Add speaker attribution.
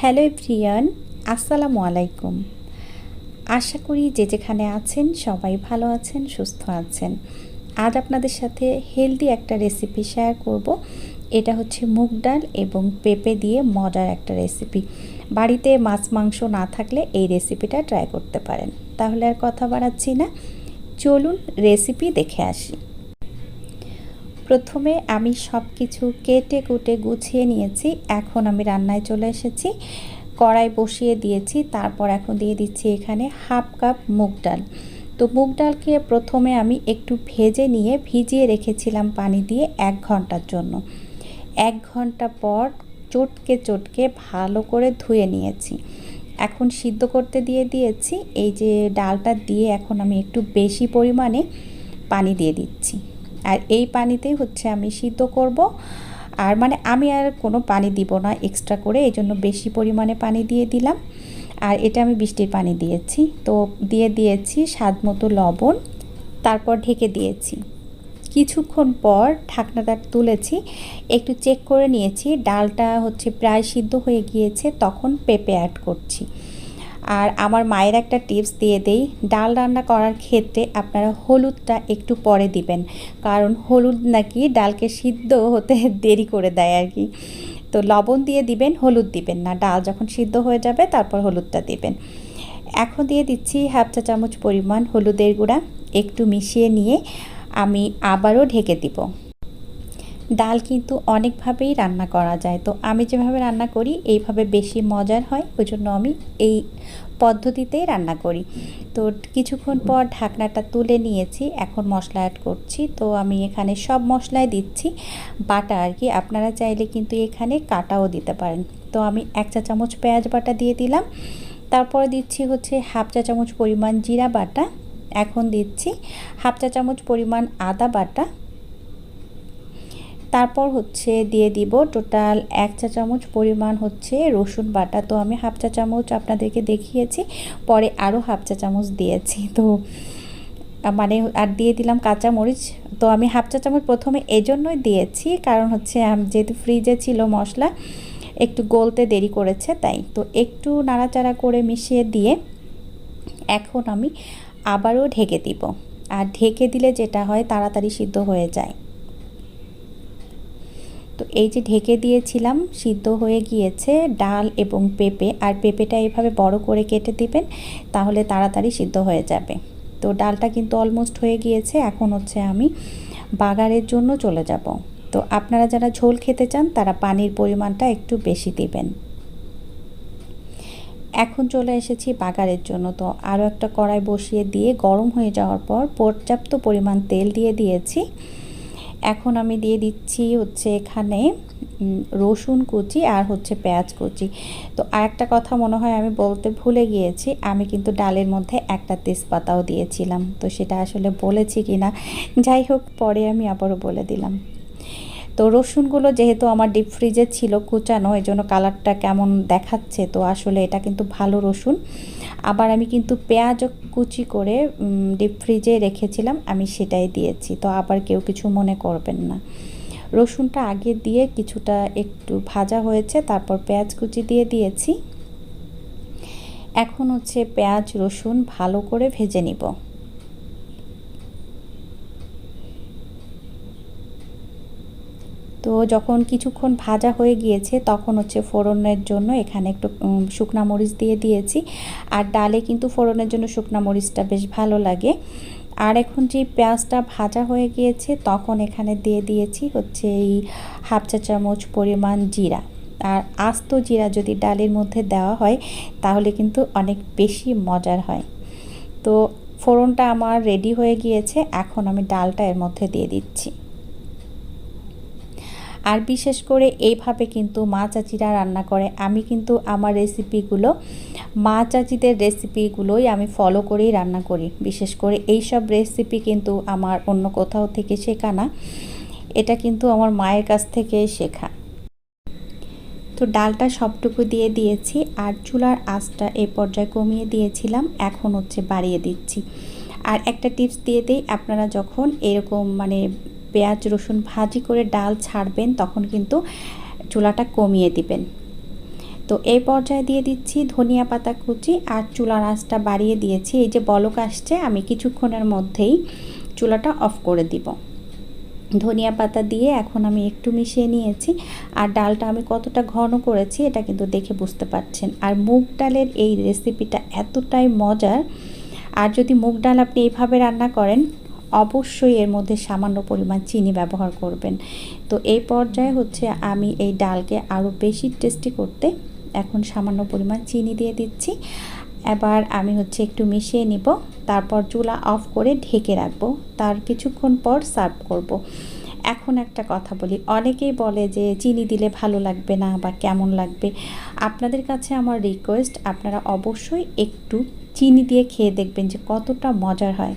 Speaker 1: Hello everyone, আসসালামু আলাইকুম। আশা করি যে যেখানে আছেন সবাই ভালো আছেন, সুস্থ আছেন। আজ আপনাদের সাথে হেলদি একটা রেসিপি শেয়ার করব। এটা হচ্ছে মুগ ডাল এবং পেঁপে দিয়ে মজার একটা রেসিপি বাড়িতে মাছ মাংস না থাকলে এই রেসিপিটা ট্রাই করতে পারেন। তাহলে আর কথা বাড়াচ্ছি না। চলুন রেসিপি দেখে আসি। প্রথমে আমি সব কিছু কেটে কুটে গুছিয়ে নিয়েছি। এখন আমি রান্নায় চলে এসেছি। কড়াই বসিয়ে দিয়েছি। তারপর এখন দিয়ে দিচ্ছি এখানে হাফ কাপ মুগ ডাল। তো মুগ ডালকে প্রথমে আমি একটু ভেজে নিয়ে ভিজিয়ে রেখেছিলাম পানি দিয়ে এক ঘণ্টার জন্য। এক ঘণ্টা পর চটকে চটকে ভালো করে ধুয়ে নিয়েছি। এখন সিদ্ধ করতে দিয়ে দিয়েছি। এই যে ডালটা দিয়ে এখন আমি একটু বেশি পরিমাণে পানি দিয়ে দিচ্ছি। আর এই পানিতেই হচ্ছে আমি সিদ্ধ করব। আর মানে আমি আর কোনো পানি দিব না এক্সট্রা করে এই জন্য বেশি পরিমাণে পানি দিয়ে দিলাম। আর এটা আমি বৃষ্টির পানি দিয়েছি। তো দিয়ে দিয়েছি স্বাদ মতো লবণ, তারপর ঢেকে দিয়েছি। কিছুক্ষণ পর ঢাকনাটা তুলেছি, একটু চেক করে নিয়েছি, ডালটা হচ্ছে প্রায় সিদ্ধ হয়ে গিয়েছে, তখন পেঁপে অ্যাড করছি। আর আমার মায়ের একটা টিপস দিয়ে দেই। ডাল রান্না করার ক্ষেত্রে আপনারা হলুদটা একটু পরে দিবেন। কারণ হলুদ নাকি ডালকে সিদ্ধ হতে দেরি করে দেয় আর কি। তো লবণ দিয়ে দিবেন, হলুদ দিবেন না। ডাল যখন সিদ্ধ হয়ে যাবে, তারপর হলুদটা দিবেন। এখন দিয়ে দিচ্ছি হাফ চা চামচ পরিমাণ হলুদের গুঁড়া। একটু মিশিয়ে নিয়ে আমি আবারও ঢেকে দিব। ডাল কিন্তু অনেকভাবেই রান্না করা যায়। তো আমি যেভাবে রান্না করি, এইভাবে বেশি মজার হয় ওই জন্য আমি এই পদ্ধতিতেই রান্না করি। তো কিছুক্ষণ পর ঢাকনাটা তুলে নিয়েছি, এখন মশলা অ্যাড করছি। তো আমি এখানে সব মশলাই দিচ্ছি। বাটা আর কি, আপনারা চাইলে কিন্তু এখানে কাটাও দিতে পারেন। তো আমি এক চা চামচ পেঁয়াজ বাটা দিয়ে দিলাম। তারপরে দিচ্ছি হচ্ছে হাফ চা চামচ পরিমাণ জিরা বাটা। এখন দিচ্ছি হাফ চা চামচ পরিমাণ আদা বাটা। তারপর হচ্ছে দিয়ে দিব টোটাল এক চা চামচ পরিমাণ হচ্ছে রসুন বাটা। তো আমি হাফ চা চামচ আপনাদেরকে দেখিয়েছি, পরে আরও হাফ চা চামচ দিয়েছি। তো মানে আর দিয়ে দিলাম কাঁচা মরিচ। তো আমি হাফ চা চামচ প্রথমে এজন্যই দিয়েছি, কারণ হচ্ছে যেহেতু ফ্রিজে ছিল মশলা, একটু গলতে দেরি করেছে তাই। তো একটু নাড়াচাড়া করে মিশিয়ে দিয়ে এখন আমি আবারও ঢেকে দিব। আর ঢেকে দিলে যেটা হয়, তাড়াতাড়ি সিদ্ধ হয়ে যায়। তো এই যে ঢেকে দিয়েছিলাম, সিদ্ধ হয়ে গিয়েছে ডাল এবং পেঁপে। আর পেঁপেটা এভাবে বড় করে কেটে দিবেন, তাহলে তাড়াতাড়ি সিদ্ধ হয়ে যাবে। তো ডালটা কিন্তু অলমোস্ট হয়ে গিয়েছে, এখন হচ্ছে আমি বাগারের জন্য চলে যাব। তো আপনারা যারা ঝোল খেতে চান, তারা পানির পরিমাণটা একটু বেশি দিবেন। এখন চলে এসেছি বাগারের জন্য। তো আরও একটা কড়াই বসিয়ে দিয়ে গরম হয়ে যাওয়ার পর পর্যাপ্ত পরিমাণ তেল দিয়ে দিয়েছি। এখন আমি দিয়ে দিচ্ছি হচ্ছে এখানে রসুন কুচি আর হচ্ছে পেঁয়াজ কুচি। তো আরেকটা কথা মনে হয় আমি বলতে ভুলে গিয়েছি, আমি কিন্তু ডালের মধ্যে একটা তেজপাতাও দিয়েছিলাম। তো সেটা আসলে বলেছি কি না যাই হোক, পরে আমি আবারও বলে দিলাম। তো রসুনগুলো যেহেতু আমার ডিপ ফ্রিজে ছিল কুচানো এই জন্য কালারটা কেমন দেখাচ্ছে? তো আসলে এটা কিন্তু ভালো রসুন। আবার আমি কিন্তু পেঁয়াজ কুচি করে ডিপ ফ্রিজে রেখেছিলাম, আমি সেটাই দিয়েছি। তো আবার কেউ কিছু মনে করবেন না। রসুনটা আগে দিয়ে কিছুটা একটু ভাজা হয়েছে, তারপর পেঁয়াজ কুচি দিয়ে দিয়েছি। এখন হচ্ছে পেঁয়াজ রসুন ভালো করে ভেজে নিব। তো যখন কিছুক্ষণ ভাজা হয়ে গিয়েছে, তখন হচ্ছে ফোড়নের জন্য এখানে একটু শুকনা মরিচ দিয়ে দিয়েছি। আর ডালে কিন্তু ফোড়নের জন্য শুকনা মরিচটা বেশ ভালো লাগে। আর এখন যে পেঁয়াজটা ভাজা হয়ে গিয়েছে, তখন এখানে দিয়ে দিয়েছি হচ্ছে এই হাফ চা চামচ পরিমাণ জিরা। আর আস্ত জিরা যদি ডালের মধ্যে দেওয়া হয়, তাহলে কিন্তু অনেক বেশি মজার হয়। তো ফোড়নটা আমার রেডি হয়ে গিয়েছে, এখন আমি ডালটা এর মধ্যে দিয়ে দিচ্ছি। আর বিশেষ করে এইভাবে কিন্তু মা চাচিরা রান্না করে। আমি কিন্তু আমার রেসিপিগুলো মা চাচিদের রেসিপিগুলোই আমি ফলো করেই রান্না করি। বিশেষ করে এই সব রেসিপি কিন্তু আমার অন্য কোথাও থেকে শেখা না। এটা কিন্তু আমার মায়ের কাছ থেকে শেখা। তো ডালটা সবটুকু দিয়ে দিয়েছি আর চুলার আঁচটা এই পর্যায়ে কমিয়ে দিয়েছিলাম। এখন হচ্ছে বাড়িয়ে দিচ্ছি। আর একটা টিপস দিয়ে দিই, আপনারা যখন এরকম মানে পেঁয়াজ, রসুন ভাজি করে ডাল ছাড়বেন, তখন কিন্তু চুলাটা কমিয়ে দিবেন। তো এই পর্যায়ে দিয়ে দিচ্ছি ধনিয়া পাতা কুচি আর চুলার আঁচটা বাড়িয়ে দিয়েছি। এই যে বলক আসছে, আমি কিছুক্ষণের মধ্যেই চুলাটা অফ করে দিব। ধনিয়া পাতা দিয়ে এখন আমি একটু মিশিয়ে নিয়েছি আর ডালটা আমি কতটা ঘন করেছি এটা কিন্তু দেখে বুঝতে পারছেন। আর মুগ ডালের এই রেসিপিটা এতটাই মজার। আর যদি মুগ ডাল আপনি এইভাবে রান্না করেন অবশ্যই এর মধ্যে সামান্য পরিমাণ চিনি ব্যবহার করবেন। তো এই পর্যায়ে হচ্ছে আমি এই ডালকে আরও বেশি টেস্টি করতে এখন সামান্য পরিমাণ চিনি দিয়ে দিচ্ছি। এবার আমি হচ্ছে একটু মিশিয়ে নিব, তারপর চুলা অফ করে ঢেকে রাখব, তার কিছুক্ষণ পর সার্ভ করব। এখন একটা কথা বলি, অনেকেই বলে যে চিনি দিলে ভালো লাগবে না বা কেমন লাগবে। আপনাদের কাছে আমার রিকোয়েস্ট আপনারা অবশ্যই একটু চিনি দিয়ে খেয়ে দেখবেন যে কতটা মজার হয়।